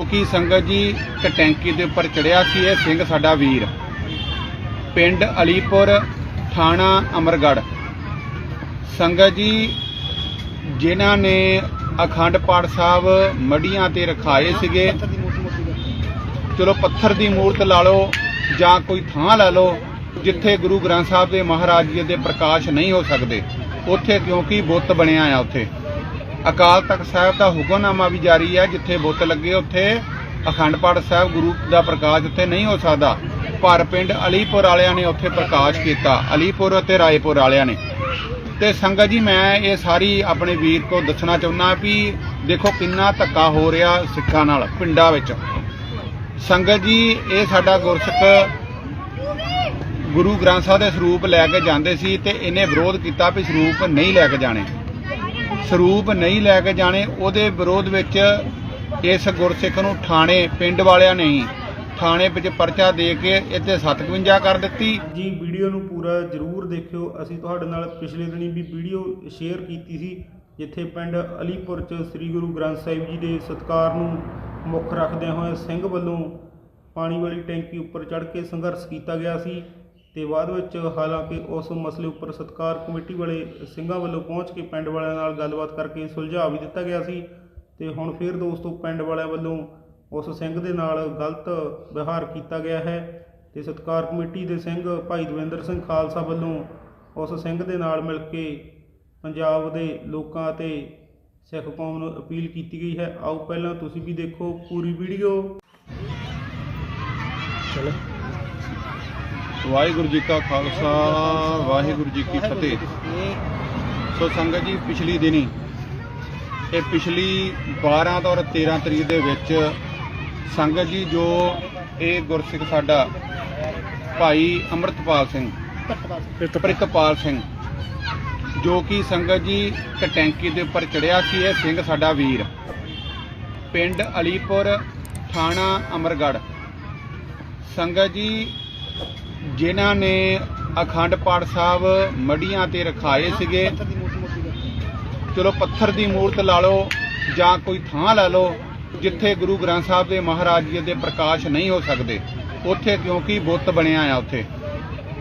ਕਿਉਂਕਿ ਸੰਗਤ ਜੀ ਇੱਕ ਟੈਂਕੀ ਦੇ ਉੱਪਰ ਚੜਿਆ ਸੀ, ਇਹ ਸਿੰਘ ਸਾਡਾ ਵੀਰ। ਪਿੰਡ ਅਲੀਪੁਰ, ਥਾਣਾ ਅਮਰਗੜ੍ਹ। ਸੰਗਤ ਜੀ, ਜਿਨ੍ਹਾਂ ਨੇ ਅਖੰਡ ਪਾਠ ਸਾਹਿਬ ਮੜੀਆਂ ਤੇ ਰਖਾਏ ਸੀਗੇ, ਚਲੋ ਪੱਥਰ ਦੀ ਮੂਰਤ ਲਾ ਲਓ ਜਾਂ ਕੋਈ ਥਾਂ ਲਾ ਲਓ, ਜਿੱਥੇ ਗੁਰੂ ਗ੍ਰੰਥ ਸਾਹਿਬ ਦੇ ਮਹਾਰਾਜ ਜੀ ਦੇ ਪ੍ਰਕਾਸ਼ ਨਹੀਂ ਹੋ ਸਕਦੇ। ਉੱਥੇ ਕਿਉਂਕਿ ਬੁੱਤ ਬਣਿਆ ਆ ਉੱਥੇ। ਅਕਾਲ ਤਖਤ ਸਾਹਿਬ ਦਾ ਹੁਕਮਨਾਮਾ ਵੀ ਜਾਰੀ ਹੈ, ਜਿੱਥੇ ਬੁੱਤ ਲੱਗੇ ਉੱਥੇ ਅਖੰਡ ਪਾਠ ਸਾਹਿਬ ਗੁਰੂ ਦਾ ਪ੍ਰਕਾਸ਼ ਉੱਥੇ ਨਹੀਂ ਹੋ ਸਕਦਾ। ਪਰ ਪਿੰਡ ਅਲੀਪੁਰ ਵਾਲਿਆਂ ਨੇ ਉੱਥੇ ਪ੍ਰਕਾਸ਼ ਕੀਤਾ, ਅਲੀਪੁਰ ਅਤੇ ਰਾਏਪੁਰ ਵਾਲਿਆਂ ਨੇ। ਤੇ ਸੰਗਤ ਜੀ, ਮੈਂ ਇਹ ਸਾਰੀ ਆਪਣੇ ਵੀਰ ਕੋ ਦੱਸਣਾ ਚਾਹੁੰਦਾ ਵੀ ਦੇਖੋ ਕਿੰਨਾ ਧੱਕਾ ਹੋ ਰਿਹਾ ਸਿੱਖਾਂ ਨਾਲ, ਪਿੰਡਾਂ ਵਿੱਚ। ਸੰਗਤ ਜੀ, ਇਹ ਸਾਡਾ ਗੁਰਸਿੱਖ ਗੁਰੂ ਗ੍ਰੰਥ ਸਾਹਿਬ ਦੇ ਸਰੂਪ ਲੈ ਕੇ ਜਾਂਦੇ ਸੀ ਤੇ ਇਹਨੇ ਵਿਰੋਧ ਕੀਤਾ ਵੀ ਸਰੂਪ ਨਹੀਂ ਲੈ ਕੇ ਜਾਣੇ। ਸਰੂਪ ਨਹੀਂ ਲੈ ਕੇ ਜਾਣੇ, ਉਹਦੇ ਵਿਰੋਧ ਵਿੱਚ ਇਸ ਗੁਰਸਿੱਖ ਨੂੰ ਥਾਣੇ, ਪਿੰਡ ਵਾਲਿਆਂ ਨੇ ਹੀ ਥਾਣੇ ਵਿੱਚ ਪਰਚਾ ਦੇ ਕੇ ਇੱਥੇ 57 ਕਰ ਦਿੱਤੀ। ਜੀ, ਵੀਡੀਓ ਨੂੰ ਪੂਰਾ ਜਰੂਰ ਦੇਖਿਓ। ਅਸੀਂ ਤੁਹਾਡੇ ਨਾਲ ਪਿਛਲੇ ਦਿਨੀ ਵੀ ਵੀਡੀਓ ਸ਼ੇਅਰ ਕੀਤੀ ਸੀ, ਜਿੱਥੇ ਪਿੰਡ ਅਲੀਪੁਰ ਚ ਸ੍ਰੀ ਗੁਰੂ ਗ੍ਰੰਥ ਸਾਹਿਬ ਜੀ ਦੇ ਸਤਕਾਰ ਨੂੰ ਮੁੱਖ ਰੱਖਦਿਆਂ ਹੋਏ ਸਿੰਘ ਵੱਲੋਂ ਪਾਣੀ ਵਾਲੀ ਟੈਂਕੀ ਉੱਪਰ ਚੜ੍ਹ ਕੇ ਸੰਘਰਸ਼ ਕੀਤਾ ਗਿਆ ਸੀ। ਤੇ ਬਾਅਦ ਵਿੱਚ ਹਾਲਾਂਕਿ ਉਸ ਮਸਲੇ ਉੱਪਰ ਸਤਕਾਰ ਕਮੇਟੀ ਵਾਲੇ ਸਿੰਘਾਂ ਵੱਲੋਂ ਪਹੁੰਚ ਕੇ ਪਿੰਡ ਵਾਲਿਆਂ ਨਾਲ ਗੱਲਬਾਤ ਕਰਕੇ ਸੁਲਝਾ ਵੀ ਦਿੱਤਾ ਗਿਆ ਸੀ ਤੇ ਹੁਣ ਫਿਰ ਦੋਸਤੋ ਪਿੰਡ ਵਾਲਿਆਂ ਵੱਲੋਂ ਉਸ ਸਿੰਘ ਦੇ ਨਾਲ ਗਲਤ ਵਿਹਾਰ ਕੀਤਾ ਗਿਆ ਹੈ ਤੇ ਸਤਕਾਰ ਕਮੇਟੀ ਦੇ ਸਿੰਘ ਭਾਈ ਦਵਿੰਦਰ ਸਿੰਘ ਖਾਲਸਾ ਵੱਲੋਂ ਉਸ ਸਿੰਘ ਦੇ ਨਾਲ ਮਿਲ ਕੇ ਪੰਜਾਬ ਦੇ ਲੋਕਾਂ ਅਤੇ ਸਿੱਖ ਕੌਮ ਨੂੰ ਅਪੀਲ ਕੀਤੀ ਗਈ ਹੈ। ਆਓ ਪਹਿਲਾਂ ਤੁਸੀਂ ਵੀ ਦੇਖੋ ਪੂਰੀ ਵੀਡੀਓ। ਚਲੋ। ਵਾਹਿਗੁਰੂ ਜੀ ਕਾ ਖਾਲਸਾ, ਵਾਹਿਗੁਰੂ ਜੀ ਕੀ ਫਤਿਹ। ਸੋ ਸੰਗਤ ਜੀ, ਪਿਛਲੀ ਦਿਨੀ, ਇਹ ਪਿਛਲੀ 12 ਤੋਂ ਔਰ 13 ਤਰੀਕ ਦੇ ਵਿੱਚ ਸੰਗਤ ਜੀ ਜੋ ਇਹ ਗੁਰਸਿੱਖ ਸਾਡਾ ਭਾਈ ਅੰਮ੍ਰਿਤਪਾਲ ਸਿੰਘ, ਪ੍ਰਿਤਪਾਲ ਸਿੰਘ, ਜੋ ਕਿ ਸੰਗਤ ਜੀ ਇੱਕ ਟੈਂਕੀ ਦੇ ਉੱਪਰ ਚੜਿਆ ਸੀ, ਇਹ ਸਿੰਘ ਸਾਡਾ ਵੀਰ। ਪਿੰਡ ਅਲੀਪੁਰ, ਥਾਣਾ ਅਮਰਗੜ੍ਹ। ਸੰਗਤ ਜੀ ਜਿਨ੍ਹਾਂ ਨੇ ਅਖੰਡ ਪਾਠ ਸਾਹਿਬ ਮੜੀਆਂ ਤੇ ਰਖਾਏ ਸੀਗੇ। ਚਲੋ ਪੱਥਰ ਦੀ ਮੂਰਤ ਲਾ ਲਓ ਜਾਂ ਕੋਈ ਥਾਂ ਲਾ ਲਓ ਜਿੱਥੇ ਗੁਰੂ ਗ੍ਰੰਥ ਸਾਹਿਬ ਦੇ ਮਹਾਰਾਜ ਜੀ ਦੇ ਪ੍ਰਕਾਸ਼ ਨਹੀਂ ਹੋ ਸਕਦੇ। ਉੱਥੇ ਕਿਉਂਕਿ ਬੁੱਤ ਬਣਿਆ ਆ ਉੱਥੇ।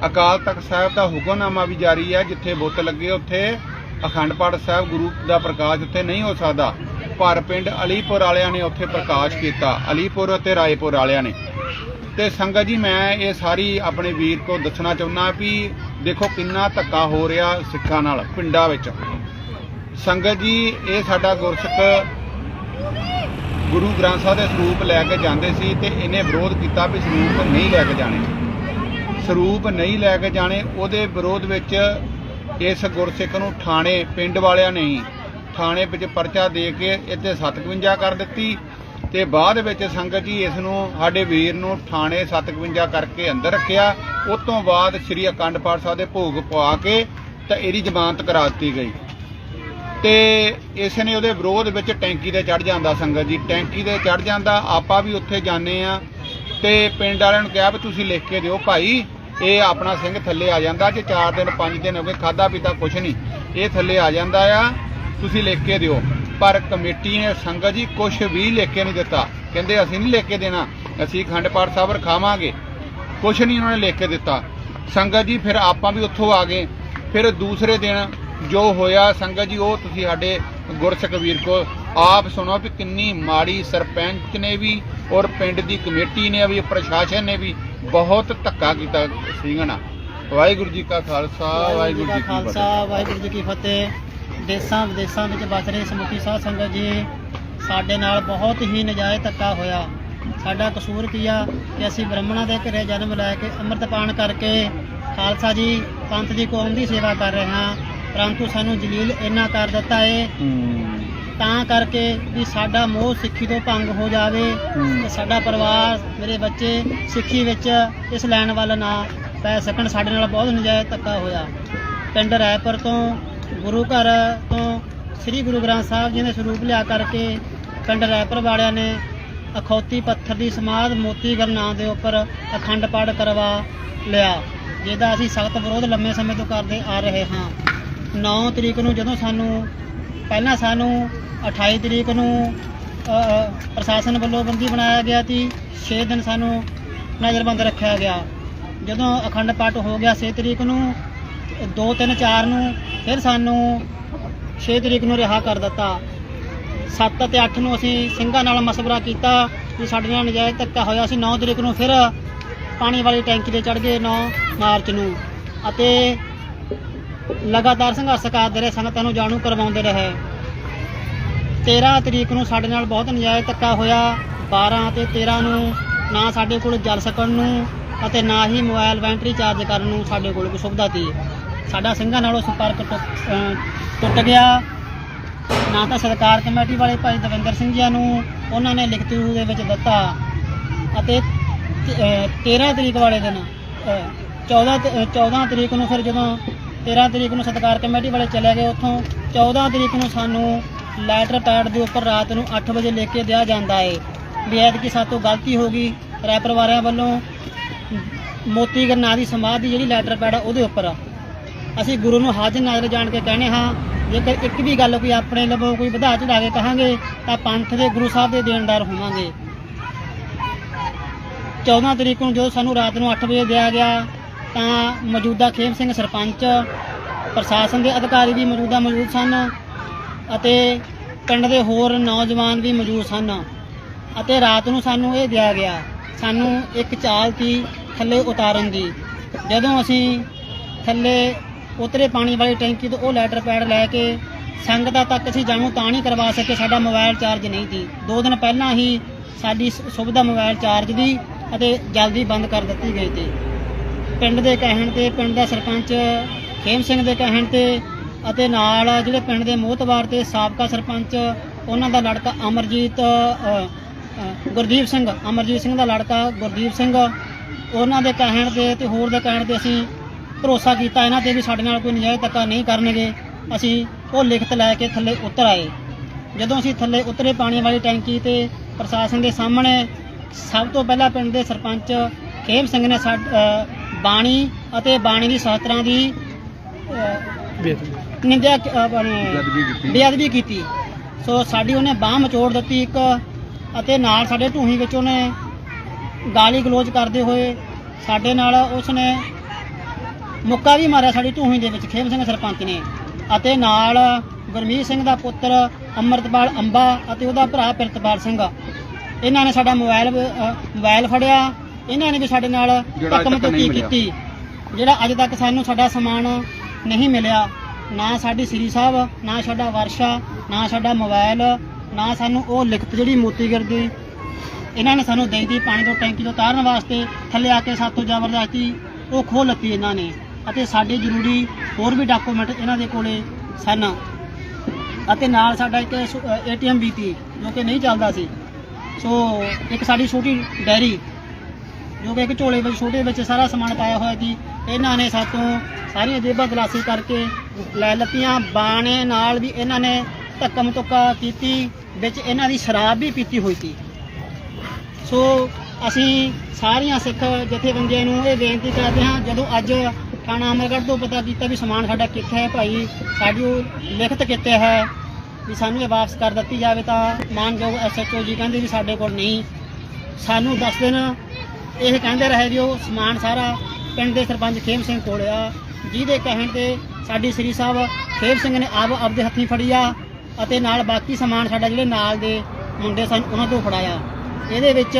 ਅਕਾਲ ਤਖਤ ਸਾਹਿਬ ਦਾ ਹੁਕਮਨਾਮਾ ਵੀ ਜਾਰੀ ਹੈ ਜਿੱਥੇ ਬੁੱਤ ਲੱਗੇ ਉੱਥੇ ਅਖੰਡ ਪਾਠ ਸਾਹਿਬ ਗੁਰੂ ਦਾ ਪ੍ਰਕਾਸ਼ ਉੱਥੇ ਨਹੀਂ ਹੋ ਸਕਦਾ। ਪਰ ਪਿੰਡ ਅਲੀਪੁਰ ਵਾਲਿਆਂ ਨੇ ਉੱਥੇ ਪ੍ਰਕਾਸ਼ ਕੀਤਾ। ਅਲੀਪੁਰ ਅਤੇ ਰਾਏਪੁਰ ਵਾਲਿਆਂ ਨੇ। ਤੇ ਸੰਗਤ ਜੀ, ਮੈਂ ਇਹ ਸਾਰੀ ਆਪਣੇ ਵੀਰ ਕੋ ਦੱਸਣਾ ਚਾਹੁੰਦਾ ਵੀ ਦੇਖੋ ਕਿੰਨਾ ਧੱਕਾ ਹੋ ਰਿਹਾ ਸਿੱਖਾਂ ਨਾਲ, ਪਿੰਡਾਂ ਵਿੱਚ। ਸੰਗਤ ਜੀ, ਇਹ ਸਾਡਾ ਗੁਰਸਿੱਖ ਗੁਰੂ ਗ੍ਰੰਥ ਸਾਹਿਬ ਦੇ ਸਰੂਪ ਲੈ ਕੇ ਜਾਂਦੇ ਸੀ ਤੇ ਇਹਨੇ ਵਿਰੋਧ ਕੀਤਾ ਵੀ ਸਰੂਪ ਨਹੀਂ ਲੈ ਕੇ ਜਾਣੇ। ਸਰੂਪ ਨਹੀਂ ਲੈ ਕੇ ਜਾਣੇ, ਉਹਦੇ ਵਿਰੋਧ ਵਿੱਚ ਇਸ ਗੁਰਸਿੱਖ ਨੂੰ ਥਾਣੇ, ਪਿੰਡ ਵਾਲਿਆਂ ਨੇ ਹੀ ਥਾਣੇ ਵਿੱਚ ਪਰਚਾ ਦੇ ਕੇ ਇੱਥੇ 57 ਕਰ ਦਿੱਤੀ। ਤੇ ਬਾਅਦ ਵਿੱਚ ਸੰਗਤ ਜੀ ਇਸ ਨੂੰ ਸਾਡੇ ਵੀਰ ਨੂੰ ਥਾਣੇ 57 ਕਰਕੇ ਅੰਦਰ ਰੱਖਿਆ। ਉਸ ਤੋਂ ਬਾਅਦ ਸ੍ਰੀ ਅਕੰਡ ਪਾਠ ਸਾਹਿਬ ਦੇ ਭੋਗ ਪਵਾ ਕੇ ਤਾਂ ਇਹਦੀ ਜ਼ਮਾਨਤ ਕਰਾ ਦਿੱਤੀ ਗਈ। ਤੇ ਇਸ ਨੇ ਉਹਦੇ ਵਿਰੋਧ ਵਿੱਚ ਟੈਂਕੀ ਤੇ ਚੜ ਜਾਂਦਾ ਸੰਗਤ ਜੀ। ਟੈਂਕੀ ਤੇ ਚੜ ਜਾਂਦਾ, ਆਪਾਂ ਵੀ ਉੱਥੇ ਜਾਂਦੇ ਆ ਤੇ ਪਿੰਡ ਵਾਲਿਆਂ ਨੂੰ ਕਿਹਾ ਵੀ ਤੁਸੀਂ ਲਿਖ ਕੇ ਦਿਓ ਭਾਈ, ਇਹ ਆਪਣਾ ਸਿੰਘ ਥੱਲੇ ਆ ਜਾਂਦਾ, ਜੇ 4 ਦਿਨ 5 ਦਿਨ ਹੋ ਗਏ ਖਾਦਾ ਪੀਤਾ ਕੁਛ ਨਹੀਂ। ਇਹ ਥੱਲੇ ਆ ਜਾਂਦਾ ਆ, ਤੁਸੀਂ ਲਿਖ ਕੇ ਦਿਓ। ਪਰ ਕਮੇਟੀ ਨੇ ਸੰਗਤ ਜੀ ਕੁਛ ਵੀ ਲਿਖ ਕੇ ਨਹੀਂ ਦਿੱਤਾ। ਕਹਿੰਦੇ ਅਸੀਂ ਨਹੀਂ ਲਿਖ ਕੇ ਦੇਣਾ ਅਸੀਂ ਖੰਡ ਪਾਠ ਸਾਹਿਬ ਰਖਾਵਾਂਗੇ। ਕੁਛ ਨਹੀਂ ਉਹਨਾਂ ਨੇ ਲਿਖ ਕੇ ਦਿੱਤਾ। ਸੰਗਤ ਜੀ ਫਿਰ ਆਪਾਂ ਵੀ ਉੱਥੋਂ ਆ ਗਏ। ਫਿਰ ਦੂਸਰੇ ਦਿਨ ਜੋ ਹੋਇਆ ਸੰਗਤ ਜੀ ਉਹ ਤੁਸੀਂ ਸਾਡੇ ਗੁਰਸਿੱਖ ਵੀਰ ਕੋ ਆਪ ਸੁਣੋ ਵੀ ਕਿੰਨੀ ਮਾੜੀ ਸਰਪੰਚ ਨੇ ਵੀ ਔਰ ਪਿੰਡ ਦੀ ਕਮੇਟੀ ਨੇ ਵੀ ਪ੍ਰਸ਼ਾਸਨ ਨੇ ਵੀ ਬਹੁਤ ਧੱਕਾ ਕੀਤਾ ਸਿੰਘਾਂ ਨਾਲ ਵਾਹਿਗੁਰੂ ਜੀ ਕਾ ਖਾਲਸਾ ਵਾਹਿਗੁਰੂ ਜੀ ਕੀ ਫਤਿਹ। ਖਾਲਸਾ ਵਾਹਿਗੁਰੂ ਜੀ ਕੀ ਫਤਿਹ। ਦੇਸਾਂ ਵਿਦੇਸਾਂ ਵਿੱਚ ਵਸ ਰਹੇ ਸਮੁੱਚੀ ਸਾਧ ਸੰਗਤ ਜੀ ਸਾਡੇ ਨਾਲ ਬਹੁਤ ਹੀ ਨਜਾਇਜ਼ ਧੱਕਾ ਹੋਇਆ। ਸਾਡਾ ਕਸੂਰ ਕੀ ਆ ਕਿ ਅਸੀਂ ਬ੍ਰਾਹਮਣਾਂ ਦੇ ਘਰੇ ਜਨਮ ਲੈ ਕੇ ਅੰਮ੍ਰਿਤਪਾਨ ਕਰਕੇ ਖਾਲਸਾ ਜੀ ਪੰਥ ਦੀ ਕੌਮ ਦੀ ਸੇਵਾ ਕਰ ਰਹੇ ਹਾਂ ਪਰੰਤੂ ਸਾਨੂੰ ਜਲੀਲ ਇੰਨਾ ਕਰ ਦਿੱਤਾ ਏ। ਤਾਂ ਕਰਕੇ ਵੀ ਸਾਡਾ ਮੋਹ ਸਿੱਖੀ ਤੋਂ ਭੰਗ ਹੋ ਜਾਵੇ। ਤੇ ਸਾਡਾ ਪਰਿਵਾਰ ਮੇਰੇ ਬੱਚੇ ਸਿੱਖੀ ਵਿੱਚ ਇਸ ਲੈਣ ਵੱਲ ਨਾ ਪੈ ਸਕਣ। ਸਾਡੇ ਨਾਲ ਬਹੁਤ ਨਜਾਇਜ਼ ਧੱਕਾ ਹੋਇਆ। ਪਿੰਡ ਰਾਏਪੁਰ ਤੋਂ ਗੁਰੂ ਘਰ ਤੋਂ ਸ੍ਰੀ ਗੁਰੂ ਗ੍ਰੰਥ ਸਾਹਿਬ ਜੀ ਨੇ ਸਰੂਪ ਲਿਆ ਕਰਕੇ ਪਿੰਡ ਰਾਏਪੁਰ ਵਾਲਿਆਂ ਨੇ ਅਖੌਤੀ ਪੱਥਰ ਦੀ ਸਮਾਧ ਮੋਤੀਗਰ ਨਾਂ ਦੇ ਉੱਪਰ ਅਖੰਡ ਪਾਠ ਕਰਵਾ ਲਿਆ, ਜਿਹਦਾ ਅਸੀਂ ਸਖਤ ਵਿਰੋਧ ਲੰਮੇ ਸਮੇਂ ਤੋਂ ਕਰਦੇ ਆ ਰਹੇ ਹਾਂ। 9 ਤਰੀਕ ਨੂੰ ਜਦੋਂ ਸਾਨੂੰ, ਪਹਿਲਾਂ ਸਾਨੂੰ 28 ਤਰੀਕ ਨੂੰ ਪ੍ਰਸ਼ਾਸਨ ਵੱਲੋਂ ਬੰਦੀ ਬਣਾਇਆ ਗਿਆ ਸੀ 6 ਦਿਨ ਸਾਨੂੰ ਨਜ਼ਰਬੰਦ ਰੱਖਿਆ ਗਿਆ। ਜਦੋਂ ਅਖੰਡ ਪਾਠ ਹੋ ਗਿਆ 6 ਤਰੀਕ ਨੂੰ 2 3 4 ਨੂੰ ਫਿਰ ਸਾਨੂੰ 6 ਤਰੀਕ ਨੂੰ ਰਿਹਾ ਕਰ ਦਿੱਤਾ। 7 ਅਤੇ 8 ਨੂੰ ਅਸੀਂ ਸਿੰਘਾਂ ਨਾਲ ਮਸ਼ਵਰਾ ਕੀਤਾ ਕਿ ਸਾਡੇ ਨਾਲ ਨਜਾਇਜ਼ ਧੱਕਾ ਹੋਇਆ ਸੀ। 9 ਤਰੀਕ ਨੂੰ ਫਿਰ ਪਾਣੀ ਵਾਲੀ ਟੈਂਕੀ ਤੇ ਚੜ ਗਏ 9 ਮਾਰਚ ਨੂੰ। ਅਤੇ ਲਗਾਤਾਰ ਸੰਘਰਸ਼ ਕਰਦੇ ਰਹੇ, ਸੰਗਤਾਂ ਨੂੰ ਜਾਣੂ ਕਰਵਾਉਂਦੇ ਰਹੇ। 13 ਤਰੀਕ ਨੂੰ ਸਾਡੇ ਨਾਲ ਬਹੁਤ ਨਜਾਇਜ਼ ਧੱਕਾ ਹੋਇਆ। 12 ਤੇ 13 ਨੂੰ ਨਾ ਸਾਡੇ ਕੋਲ ਜਲ ਸਕਣ ਨੂੰ ਅਤੇ ਨਾ ਹੀ ਮੋਬਾਈਲ ਬੈਟਰੀ ਚਾਰਜ ਕਰਨ ਨੂੰ ਸਾਡੇ ਕੋਲ ਕੋਈ ਸੁਵਿਧਾ ਸੀ। ਸਾਡਾ ਸਿੰਘਾਂ ਨਾਲੋਂ ਸੰਪਰਕ ਟੁੱਟ- ਅਹ, ਟੁੱਟ ਗਿਆ। ਨਾ ਤਾਂ ਸਰਕਾਰ ਕਮੇਟੀ ਵਾਲੇ ਭਾਈ ਦਵਿੰਦਰ ਸਿੰਘ ਜੀ ਨੂੰ ਉਹਨਾਂ ਨੇ ਲਿਖਤੀ ਰੂਪ ਦੇ ਵਿੱਚ ਦਿੱਤਾ ਅਤੇ ਤ- ਅਹ 13 ਤਰੀਕ ਵਾਲੇ ਦਿਨ, ਅਹ 14 ਤ- ਅਹ 14 ਤਰੀਕ ਨੂੰ ਫਿਰ ਜਦੋਂ 13 ਤਰੀਕ ਨੂੰ ਸਤਕਾਰ ਕਮੇਟੀ ਵਾਲੇ ਚਲੇ ਗਏ, ਉੱਥੋਂ 14 ਤਰੀਕ ਨੂੰ ਸਾਨੂੰ ਲੈਟਰ ਪੈਡ ਦੇ ਉੱਪਰ ਰਾਤ ਨੂੰ 8 ਵਜੇ ਲਿਖ ਕੇ ਦਿਆ ਜਾਂਦਾ ਏ। ਵੀ ਐਤਕੀ ਸਾਤੋਂ ਗਲਤੀ ਹੋ ਗਈ ਰੈਪਰ ਵਾਲਿਆਂ ਵੱਲੋਂ। ਮੋਤੀਗਰ ਨਾਂ ਦੀ ਸਮਾਧ ਦੀ ਜਿਹੜੀ ਲੈਟਰ ਪੈਡ ਆ, ਉਹਦੇ ਉੱਪਰ ਅਸੀਂ ਗੁਰੂ ਨੂੰ ਹਾਜ਼ਰ ਨਾਜ਼ਰ ਜਾਣ ਕੇ ਕਹਿੰਦੇ ਹਾਂ, ਜੇਕਰ ਇੱਕ ਵੀ ਗੱਲ ਕੋਈ ਆਪਣੇ ਲਵੋਂ ਕੋਈ ਵਧਾ ਚੜਾ ਕੇ ਕਹਾਂਗੇ, ਤਾਂ ਪੰਥ ਦੇ ਗੁਰੂ ਸਾਹਿਬ ਦੇ ਦੇਣਦਾਰ ਹੋਵਾਂਗੇ। 14 ਤਰੀਕ ਨੂੰ ਜਦੋਂ ਸਾਨੂੰ ਰਾਤ ਨੂੰ 8 ਵਜੇ ਦਿਆ ਗਿਆ, ਤਾਂ ਮੌਜੂਦਾ ਖੇਮ ਸਿੰਘ ਸਰਪੰਚ, ਪ੍ਰਸ਼ਾਸਨ ਦੇ ਅਧਿਕਾਰੀ ਵੀ ਮੌਜੂਦਾ ਮੌਜੂਦ ਸਨ ਅਤੇ ਪਿੰਡ ਦੇ ਹੋਰ ਨੌਜਵਾਨ ਵੀ ਮੌਜੂਦ ਸਨ ਅਤੇ ਰਾਤ ਨੂੰ ਸਾਨੂੰ ਇਹ ਦਿਆ ਗਿਆ, ਸਾਨੂੰ ਇੱਕ ਚਾਲ ਤੀ ਥੱਲੇ ਉਤਾਰਨ ਦੀ। ਜਦੋਂ ਅਸੀਂ ਥੱਲੇ ਉਤਰੇ ਪਾਣੀ ਵਾਲੀ ਟੈਂਕੀ ਤੋਂ ਉਹ ਲੈਟਰ ਪੈਡ ਲੈ ਕੇ ਸੰਗਤਾਂ ਤੱਕ ਅਸੀਂ ਜਾਣੂ ਤਾਂ ਨਹੀਂ ਕਰਵਾ ਸਕੇ, ਸਾਡਾ ਮੋਬਾਈਲ ਚਾਰਜ ਨਹੀਂ ਸੀ। ਦੋ ਦਿਨ ਪਹਿਲਾਂ ਹੀ ਸਾਡੀ ਸ- ਸੁਵਿਧਾ ਮੋਬਾਈਲ ਚਾਰਜ ਦੀ ਅਤੇ ਜਲਦੀ ਬੰਦ ਕਰ ਦਿੱਤੀ ਗਈ ਸੀ। ਪਿੰਡ ਦੇ ਕਹਿਣ ਤੇ, ਪਿੰਡ ਦਾ ਸਰਪੰਚ ਖੇਮ ਸਿੰਘ ਦੇ ਕਹਿਣ ਤੇ ਅਤੇ ਨਾਲ ਜਿਹੜੇ ਪਿੰਡ ਦੇ ਮੋਹਤਵਾਰ ਤੇ ਸਾਬਕਾ ਸਰਪੰਚ, ਉਹਨਾਂ ਦਾ ਲੜਕਾ ਅਮਰਜੀਤ ਗੁਰਦੀਪ ਸਿੰਘ, ਅਮਰਜੀਤ ਸਿੰਘ ਦਾ ਲੜਕਾ ਗੁਰਦੀਪ ਸਿੰਘ, ਉਹਨਾਂ ਦੇ ਕਹਿਣ ਤੇ ਤੇ ਹੋਰ ਦੇ ਕਹਿਣ ਤੇ ਅਸੀਂ ਭਰੋਸਾ ਕੀਤਾ ਇਹਨਾਂ ਤੇ ਵੀ ਸਾਡੇ ਨਾਲ ਕੋਈ ਨਜਾਇਜ਼ ਧੱਕਾ ਨਹੀਂ ਕਰਨਗੇ। ਅਸੀਂ ਉਹ ਲਿਖਤ ਲੈ ਕੇ ਥੱਲੇ ਉਤਰ ਆਏ। ਜਦੋਂ ਅਸੀਂ ਥੱਲੇ ਉਤਰੇ ਪਾਣੀ ਵਾਲੀ ਟੈਂਕੀ ਤੇ ਪ੍ਰਸ਼ਾਸਨ ਦੇ ਸਾਹਮਣੇ ਸਭ ਤੋਂ ਪਹਿਲਾਂ ਪਿੰਡ ਦੇ ਸਰਪੰਚ ਖੇਮ ਸਿੰਘ ਨੇ ਬਾਣੀ ਅਤੇ ਬਾਣੀ ਦੀ ਸਾਤਰਾਂ ਦੀ ਨਿੰਦਿਆ। ਬੇਅਦਬੀ ਕੀਤੀ। ਸੋ ਸਾਡੀ ਉਹਨੇ ਬਾਹ ਮਚੋੜ ਦਿੱਤੀ ਇੱਕ ਅਤੇ ਨਾਲ ਸਾਡੇ ਢੂਹੀ ਵਿੱਚ ਉਹਨੇ ਗਾਲੀ ਗਲੋਚ ਕਰਦੇ ਹੋਏ ਸਾਡੇ ਨਾਲ ਉਸਨੇ ਮੁੱਕਾ ਵੀ ਮਾਰਿਆ ਸਾਡੀ ਢੂਹੀ ਦੇ ਵਿੱਚ ਖੇਮ ਸਿੰਘ ਸਰਪੰਚ ਨੇ। ਅਤੇ ਨਾਲ ਗੁਰਮੀਤ ਸਿੰਘ ਦਾ ਪੁੱਤਰ ਅੰਮ੍ਰਿਤਪਾਲ ਅੰਬਾ ਅਤੇ ਉਹਦਾ ਭਰਾ ਪ੍ਰਿਤਪਾਲ ਸਿੰਘ। ਇਹਨਾਂ ਨੇ ਸਾਡਾ ਮੋਬਾਈਲ ਮੋਬਾਈਲ ਫੜਿਆ। ਇਹਨਾਂ ਨੇ ਵੀ ਸਾਡੇ ਨਾਲ ਧੱਕਮਧੁੱਕੀ। ਕੀਤੀ। ਜਿਹੜਾ ਅੱਜ ਤੱਕ ਸਾਨੂੰ ਸਾਡਾ ਸਮਾਨ ਨਹੀਂ ਮਿਲਿਆ ਨਾ ਸਾਡੀ ਸ੍ਰੀ ਸਾਹਿਬ ਨਾ ਸਾਡਾ ਵਰਸ਼ਾ ਨਾ ਸਾਡਾ ਮੋਬਾਈਲ ਨਾ ਸਾਨੂੰ ਉਹ ਲਿਖਤ ਜਿਹੜੀ ਮੋਤੀਗਰ ਦੀ ਇਹਨਾਂ ਨੇ ਸਾਨੂੰ ਦੇਈ ਦੀ ਪਾਣੀ ਤੋਂ ਟੈਂਕੀ ਤੋਂ ਤਾਰਨ ਵਾਸਤੇ ਥੱਲੇ ਆ ਕੇ ਸਾਤੋਂ ਜ਼ਬਰਦਸਤੀ ਉਹ ਖੋਹ ਲੱਤੀ ਇਹਨਾਂ ਨੇ। ਅਤੇ ਸਾਡੇ ਜ਼ਰੂਰੀ ਹੋਰ ਵੀ ਡਾਕੂਮੈਂਟ ਇਹਨਾਂ ਦੇ ਕੋਲੇ ਸਨ। ਅਤੇ ਨਾਲ ਸਾਡਾ ਇੱਕ ਏਟੀਐਮ ਵੀ ਸੀ, ਜੋ ਕਿ ਨਹੀਂ ਚੱਲਦਾ ਸੀ। ਸੋ ਇੱਕ ਸਾਡੀ ਛੋਟੀ ਡੈਰੀ, ਜੋ ਕਿ ਇੱਕ ਝੋਲੇ ਵਿੱਚ, ਛੋਟੇ ਵਿੱਚ ਸਾਰਾ ਸਮਾਨ ਪਾਇਆ ਹੋਇਆ ਸੀ। ਇਹਨਾਂ ਨੇ ਸਾਤੋਂ ਸਾਰੀਆਂ ਜੇਬਾਂ ਤਲਾਸ਼ੀ ਕਰਕੇ ਲੈ ਲੱਤੀਆਂ। ਬਾਣੇ ਨਾਲ ਵੀ ਇਹਨਾਂ ਨੇ ਧੱਕਮ ਧੁੱਕਾ ਕੀਤੀ, ਵਿੱਚ ਇਹਨਾਂ ਦੀ ਸ਼ਰਾਬ ਵੀ ਪੀਤੀ ਹੋਈ ਸੀ। ਸੋ ਅਸੀਂ ਸਾਰੀਆਂ ਸਿੱਖ ਜਥੇਬੰਦੀਆਂ ਨੂੰ ਇਹ ਬੇਨਤੀ ਕਰਦੇ ਹਾਂ, ਜਦੋਂ ਅੱਜ ਥਾਣਾ ਅਮਰਗੜ੍ਹ ਤੋਂ ਪਤਾ ਕੀਤਾ ਵੀ ਸਮਾਨ ਸਾਡਾ ਕਿੱਥੇ ਹੈ ਭਾਈ, ਸਾਡੀ ਲਿਖਤ ਕਿੱਥੇ ਹੈ, ਵੀ ਸਾਨੂੰ ਇਹ ਵਾਪਸ ਕਰ ਦਿੱਤੀ ਜਾਵੇ ਤਾਂ ਮਾਨਯੋਗ ਐਸਐਚਓ ਜੀ ਕਹਿੰਦੇ ਵੀ ਸਾਡੇ ਕੋਲ ਨਹੀਂ। ਸਾਨੂੰ ਦੱਸ ਦਿਨ ਇਹ ਕਹਿੰਦੇ ਰਹੇ ਵੀ ਉਹ ਸਮਾਨ ਸਾਰਾ ਪਿੰਡ ਦੇ ਸਰਪੰਚ ਖੇਮ ਸਿੰਘ ਕੋਲ ਆ, ਜਿਹਦੇ ਕਹਿਣ ਤੇ ਸਾਡੀ ਸ੍ਰੀ ਸਾਹਿਬ ਖੇਮ ਸਿੰਘ ਨੇ ਆਪ ਆਪਦੇ ਹੱਥੀਂ ਫੜੀ ਆ ਅਤੇ ਨਾਲ ਬਾਕੀ ਸਮਾਨ ਸਾਡਾ ਜਿਹੜੇ ਨਾਲ ਦੇ ਮੁੰਡੇ ਸਨ, ਉਹਨਾਂ ਤੋਂ ਫੜਾਇਆ। ਇਹਦੇ ਵਿੱਚ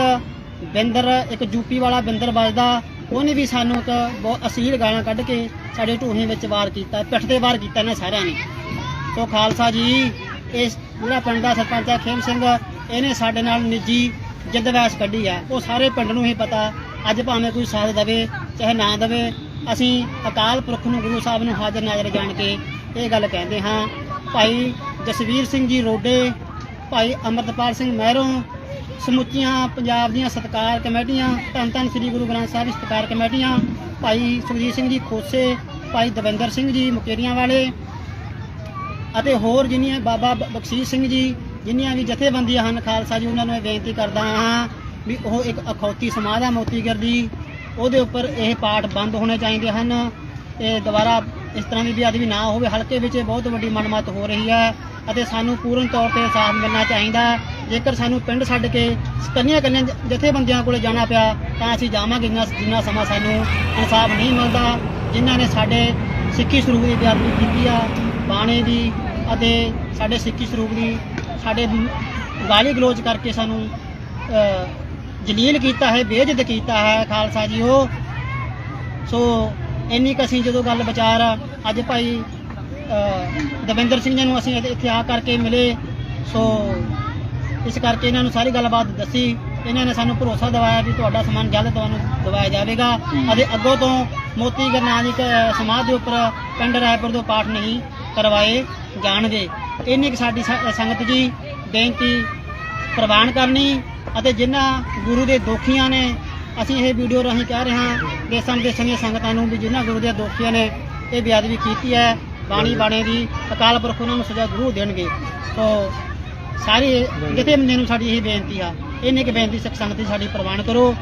ਬਿੰਦਰ, ਇੱਕ ਯੂਪੀ ਵਾਲਾ ਬਿੰਦਰ ਵੱਜਦਾ ਉਹਨੇ ਵੀ ਸਾਨੂੰ ਇੱਕ ਬਹੁਤ ਅਸੀਲ ਗਾਲਾਂ ਕੱਢ ਕੇ ਸਾਡੇ ਢੂਹੀ ਵਿੱਚ ਵਾਰ ਕੀਤਾ, ਪਿੱਠ ਤੇ ਵਾਰ ਕੀਤਾ ਇਹਨਾਂ ਸਾਰਿਆਂ ਨੇ। ਸੋ ਖਾਲਸਾ ਜੀ, ਇਸ ਜਿਹੜਾ ਪਿੰਡ ਦਾ ਸਰਪੰਚ ਹੈ ਖੇਮ ਸਿੰਘ, ਇਹਨੇ ਸਾਡੇ ਨਾਲ ਨਿੱਜੀ ਜਿੱਦਵੈਸ ਕੱਢੀ ਆ। ਉਹ ਸਾਰੇ ਪਿੰਡ ਨੂੰ ਹੀ ਪਤਾ, ਅੱਜ ਭਾਵੇਂ ਕੋਈ ਸਾਥ ਦੇਵੇ, ਚਾਹੇ ਨਾ ਦੇਵੇ, ਅਸੀਂ ਅਕਾਲ ਪੁਰਖ ਨੂੰ ਗੁਰੂ ਸਾਹਿਬ ਨੂੰ ਹਾਜ਼ਰ ਨਾਜ਼ਰ ਜਾਣ ਕੇ ਇਹ ਗੱਲ ਕਹਿੰਦੇ ਹਾਂ। ਭਾਈ ਜਸਵੀਰ ਸਿੰਘ ਜੀ ਰੋਡੇ, ਭਾਈ ਅਮਰਤਪਾਲ ਸਿੰਘ ਮਹਿਰੋਂ ਸਮੁੱਚੀਆਂ ਪੰਜਾਬ ਦੀਆਂ ਸਤਕਾਰ ਕਮੇਟੀਆਂ, ਧੰਨ ਧੰਨ ਸ੍ਰੀ ਗੁਰੂ ਗ੍ਰੰਥ ਸਾਹਿਬ ਦੀ ਸਤਕਾਰ ਕਮੇਟੀਆਂ, ਭਾਈ ਸੁਖਜੀਤ ਸਿੰਘ ਜੀ ਖੋਸੇ, ਭਾਈ ਦਵਿੰਦਰ ਸਿੰਘ ਜੀ ਮੁਕੇਰੀਆਂ ਵਾਲੇ ਅਤੇ ਹੋਰ ਜਿੰਨੀਆਂ ਬਾਬਾ ਬ- ਬਖਸ਼ੀਸ਼ ਸਿੰਘ ਜੀ, ਜਿੰਨੀਆਂ ਵੀ ਜਥੇਬੰਦੀਆਂ ਹਨ, ਖਾਲਸਾ ਜੀ, ਉਹਨਾਂ ਨੂੰ ਇਹ ਬੇਨਤੀ ਕਰਦਾ ਹਾਂ ਵੀ ਉਹ ਇੱਕ ਅਖੌਤੀ ਸਮਾਜ ਹੈ ਮੋਤੀਗਰ ਦੀ। ਉਹਦੇ ਉੱਪਰ ਇਹ ਪਾਠ ਬੰਦ ਹੋਣੇ ਚਾਹੀਦੇ ਹਨ। ਇਹ ਦੁਬਾਰਾ ਇਸ ਤਰ੍ਹਾਂ ਦੀ ਬੇਅਦਬੀ ਨਾ ਹੋਵੇ। ਹਲਕੇ ਵਿੱਚ ਬਹੁਤ ਵੱਡੀ ਮਨਮਤ ਹੋ ਰਹੀ ਹੈ ਅਤੇ ਸਾਨੂੰ ਪੂਰਨ ਤੌਰ ਤੇ ਸਾਥ ਮਿਲਣਾ ਚਾਹੀਦਾ। ਜੇਕਰ ਸਾਨੂੰ ਪਿੰਡ ਛੱਡ ਕੇ ਕੰਨੀਆਂ ਕੰਨੀਆਂ ਜਥੇਬੰਦੀਆਂ ਕੋਲੇ ਜਾਣਾ ਪਿਆ, ਤਾਂ ਅਸੀਂ ਜਾਵਾਂਗੇ ਜਿੰਨਾ ਸਮਾਂ ਸਾਨੂੰ ਇਨਸਾਫ ਨਹੀਂ ਮਿਲਦਾ। ਜਿਨ੍ਹਾਂ ਨੇ ਸਾਡੇ ਸਿੱਖੀ ਸਰੂਪ ਦੀ ਬੇਅਦਬੀ ਕੀਤੀ ਆ, ਬਾਣੇ ਦੀ ਅਤੇ ਸਾਡੇ ਸਿੱਖੀ ਸਰੂਪ ਦੀ, ਸਾਡੇ ਗਾਲੀ ਗਲੋਚ ਕਰਕੇ ਸਾਨੂੰ ਜਲੀਲ ਕੀਤਾ ਹੈ ਬੇਇੱਜ਼ਤ ਕੀਤਾ ਹੈ, ਖਾਲਸਾ ਜੀ, ਉਹ। ਸੋ, ਇੰਨੀ ਕੁ ਅਸੀਂ ਜਦੋਂ ਗੱਲ ਵਿਚਾਰ ਅੱਜ ਭਾਈ ਦਵਿੰਦਰ ਸਿੰਘ ਜੀ ਨੂੰ ਅਸੀਂ ਇੱਥੇ ਆ ਕਰਕੇ ਮਿਲੇ। ਸੋ ਇਸ ਕਰਕੇ ਇਹਨਾਂ ਨੂੰ ਸਾਰੀ ਗੱਲਬਾਤ ਦੱਸੀ। ਇਹਨਾਂ ਨੇ ਸਾਨੂੰ ਭਰੋਸਾ ਦਿਵਾਇਆ ਵੀ ਤੁਹਾਡਾ ਸਮਾਨ ਜਲਦ ਤੁਹਾਨੂੰ ਦਵਾਇਆ ਜਾਵੇਗਾ। ਅਤੇ ਅੱਗੋਂ ਤੋਂ ਮੋਤੀ ਗਰਨਾਨੀ ਸਮਾਜ ਦੇ ਉੱਪਰ ਪਿੰਡ ਰਾਏਪੁਰ ਤੋਂ ਪਾਠ ਨਹੀਂ ਕਰਵਾਏ ਜਾਣਗੇ। ਇੰਨੀ ਕੁ ਸਾਡੀ ਸ- ਸੰਗਤ ਜੀ ਬੇਨਤੀ ਪ੍ਰਵਾਨ ਕਰਨੀ ਅਤੇ ਜਿਨ੍ਹਾਂ ਗੁਰੂ ਦੇ ਦੋਖੀਆਂ ਨੇ ਅਸੀਂ ਇਹ ਵੀਡੀਓ ਰਾਹੀਂ ਕਹਿ ਰਹੇ ਹਾਂ, ਦੇਸਾਂ ਵਿਦੇਸਾਂ ਦੀਆਂ ਸੰਗਤਾਂ ਨੂੰ ਵੀ ਜਿਨ੍ਹਾਂ ਗੁਰੂ ਦੇ ਦੋਖੀਆਂ ਨੇ ਇਹ ਬੇਅਦਬੀ ਕੀਤੀ ਹੈ, ਬਾਣੀ ਬਾਣੇ ਦੀ ਅਕਾਲ ਪੁਰਖ ਉਹਨਾਂ ਨੂੰ ਸਜ਼ਾ ਜ਼ਰੂਰ ਦੇਣਗੇ। ਸੋ ਸਾਰੇ ਜਥੇਬੰਦੀਆਂ ਨੂੰ ਸਾਡੀ ਇਹ ਬੇਨਤੀ ਆ ਇੰਨੀ ਕੁ ਬੇਨਤੀ ਸਿੱਖ ਸੰਗਤ ਦੀ ਸਾਡੀ ਪ੍ਰਵਾਨ ਕਰੋ।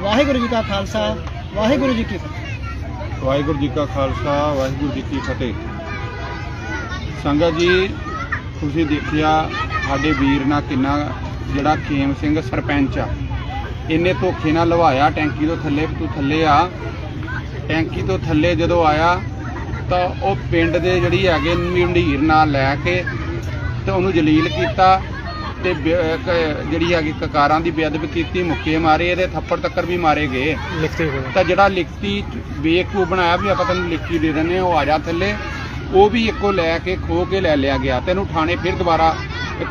ਵਾਹਿਗੁਰੂ ਜੀ ਕਾ ਖਾਲਸਾ ਵਾਹਿਗੁਰੂ ਜੀ ਕੀ ਫਤਿਹ। ਵਾਹਿਗੁਰੂ ਜੀ ਕਾ ਖਾਲਸਾ ਵਾਹਿਗੁਰੂ ਜੀ ਕੀ ਫਤਿਹ। ਸੰਗਤ ਜੀ ਤੁਸੀਂ ਦੇਖਿਆ ਸਾਡੇ ਵੀਰ ਨਾਲ ਕਿੰਨਾ ਜਿਹੜਾ ਖੇਮ ਸਿੰਘ ਸਰਪੰਚ ਆ। ਇਹਨੇ ਧੋਖੇ ਨਾਲ ਲਵਾਇਆ ਟੈਂਕੀ ਤੋਂ ਥੱਲੇ ਤੂੰ ਥੱਲੇ ਆ। ਟੈਂਕੀ ਤੋਂ ਥੱਲੇ ਜਦੋਂ ਆਇਆ ਤਾਂ ਉਹ ਪਿੰਡ ਦੇ ਜਿਹੜੀ ਹੈਗੇ ਮੰਡੀਰ ਨਾਲ ਲੈ ਕੇ ਤੇ ਉਹਨੂੰ ਜਲੀਲ ਕੀਤਾ ਤੇ ਜਿਹੜੀ ਹੈਗੀ ਕਕਾਰਾਂ ਦੀ ਬੇਅਦਬੀ ਕੀਤੀ ਮੁੱਕੇ ਮਾਰੇ ਇਹਦੇ ਥੱਪੜ ਤੱਕਰ ਵੀ ਮਾਰੇ ਗਏ। ਲਿਖਤੇ ਤਾਂ ਜਿਹੜਾ ਲਿਖਤੀ ਬੇਕੂ ਬਣਾਇਆ ਵੀ ਆਪਾਂ ਤੈਨੂੰ ਲਿਖਤੀ ਦੇ ਹਾਂ ਉਹ ਆ ਜਾ ਥੱਲੇ। ਉਹ ਵੀ ਇੱਕੋ ਲੈ ਕੇ ਖੋ ਕੇ ਲੈ ਲਿਆ ਗਿਆ ਤੈਨੂੰ ਥਾਣੇ ਫਿਰ ਦੁਬਾਰਾ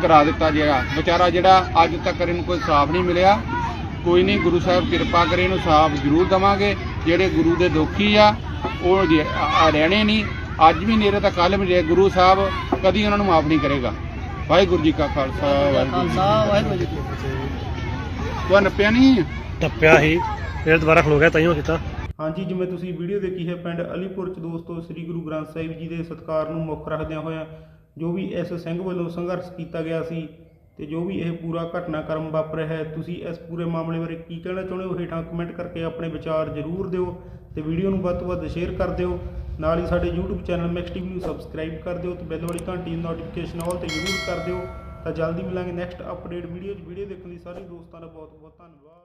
ਕਰਾ ਦਿੱਤਾ ਗਿਆ। ਵਿਚਾਰਾ ਜਿਹੜਾ ਅੱਜ ਤੱਕ ਇਹਨੂੰ ਕੋਈ ਸਾਫ਼ ਨਹੀਂ ਮਿਲਿਆ। ਕੋਈ ਨਹੀਂ ਗੁਰੂ ਸਾਹਿਬ ਕਿਰਪਾ ਕਰੇ ਇਹਨੂੰ ਸਾਫ਼ ਜ਼ਰੂਰ ਦਵਾਂਗੇ। ਜਿਹੜੇ ਗੁਰੂ ਦੇ ਦੋਖੀ ਆ ਉਹ ਰਹਿਣੇ ਨਹੀਂ। ਅੱਜ ਵੀ ਨੇਰੇ ਤਾਂ ਕੱਲ ਵੀ। ਗੁਰੂ ਸਾਹਿਬ ਕਦੀ ਉਹਨਾਂ ਨੂੰ ਮਾਫ ਨਹੀਂ ਕਰੇਗਾ। ਵਾਹਿਗੁਰੂ ਜੀ ਕਾ ਖਾਲਸਾ ਵਾਹਿਗੁਰੂ ਜੀ ਕੀ ਖਾਲਸਾ ਫਤਿਹ। ਵਾਹਿਗੁਰੂ ਜੀ ਕੀ ਫਤਿਹ। ਤੂੰ ਨੱਪਿਆ ਨਹੀਂ? ਟੱਪਿਆ ਹੀ ਫਿਰ ਦੁਬਾਰਾ ਖਲੋ ਗਿਆ ਤਾਈਓ ਕੀਤਾ। ਹਾਂਜੀ ਜਿਵੇਂ ਤੁਸੀਂ ਵੀਡੀਓ ਦੇਖੀ ਹੈ ਪਿੰਡ ਅਲੀਪੁਰ ਚ ਦੋਸਤੋ ਸ੍ਰੀ ਗੁਰੂ ਗ੍ਰੰਥ ਸਾਹਿਬ ਜੀ ਦੇ ਸਤਕਾਰ ਨੂੰ ਮੁੱਖ ਰੱਖਦਿਆਂ ਹੋਇਆਂ ਜੋ ਵੀ ਇਸ ਸਿੰਘ ਵੱਲੋਂ ਸੰਘਰਸ਼ ਕੀਤਾ ਗਿਆ ਸੀ ਤੇ ਜੋ ਵੀ ਇਹ ਪੂਰਾ ਘਟਨਾਕ੍ਰਮ ਵਾਪਰਿਆ ਹੈ ਤੁਸੀਂ ਇਸ ਪੂਰੇ ਮਾਮਲੇ ਬਾਰੇ ਕੀ ਕਹਿਣਾ ਚਾਹੁੰਦੇ ਹੋ? ਹੇਠਾਂ ਕਮੈਂਟ ਕਰਕੇ ਆਪਣੇ ਵਿਚਾਰ ਜ਼ਰੂਰ ਦਿਓ ਤੇ ਵੀਡੀਓ ਨੂੰ ਵੱਧ ਤੋਂ ਵੱਧ ਸ਼ੇਅਰ ਕਰ ਦਿਓ। ਨਾਲ ਹੀ ਸਾਡੇ YouTube ਚੈਨਲ ਮੈਕਸ ਟੀਵੀ ਨੂੰ ਸਬਸਕ੍ਰਾਈਬ ਕਰ ਦਿਓ ਤੇ ਬੈਲ ਵਾਲੀ ਘੰਟੀ ਦੀ ਨੋਟੀਫਿਕੇਸ਼ਨ ਆਲ ਤੇ ਜ਼ਰੂਰ ਕਰ ਦਿਓ। ਤਾਂ ਜਲਦੀ ਮਿਲਾਂਗੇ ਨੈਕਸਟ ਅਪਡੇਟ ਵੀਡੀਓ 'ਚ। ਵੀਡੀਓ ਦੇਖਣ ਲਈ ਸਾਰੇ ਦੋਸਤਾਂ ਦਾ ਬਹੁਤ ਬਹੁਤ ਧੰਨਵਾਦ।